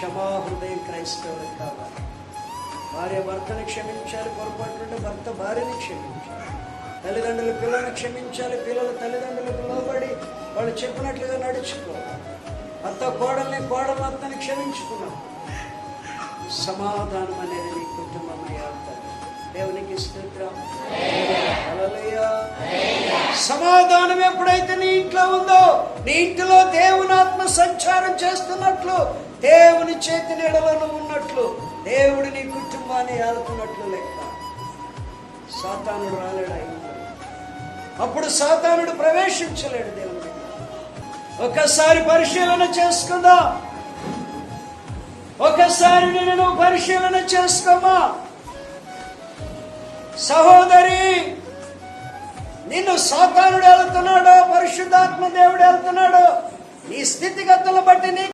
క్షమా హృదయం క్రైస్తవులకు కావాలి. భార్య భర్తని క్షమించాలి పొరపాటు భర్త భార్యని క్షమించాలి. తల్లిదండ్రులు పిల్లల్ని క్షమించాలి పిల్లలు తల్లిదండ్రులకు లోబడి వాళ్ళు చెప్పినట్లుగా నడుచుకోవాలి. అత్త కోడల్ని కోడలు అత్తని క్షమించుకున్నాం. సమాధానం అనేది నీ కుటుంబం దేవునికి స్తోత్రం. సమాధానం ఎప్పుడైతే నీ నీటిలో ఇంటిలో దేవుని ఆత్మ సంచారం చేస్తున్నట్లు దేవుని చేతి నీడలను ఉన్నట్లు దేవుడు నీ కుటుంబాన్ని ఆదుకున్నట్లు లెక్క. సాతానుడు రాలేడు ఆ అప్పుడు సాతానుడు ప్రవేశించలేడు దేవుని ఒకసారి పరిశీలన చేసుకుందాం? ఒకసారి నేను పరిశీలన చేసుకోమా సహోదరి సాతానుడు వెళ్తున్నాడు పరిశుద్ధాత్మ దేవుడు వెళ్తున్నాడో ఈ స్థితిగతులను బట్టి నీ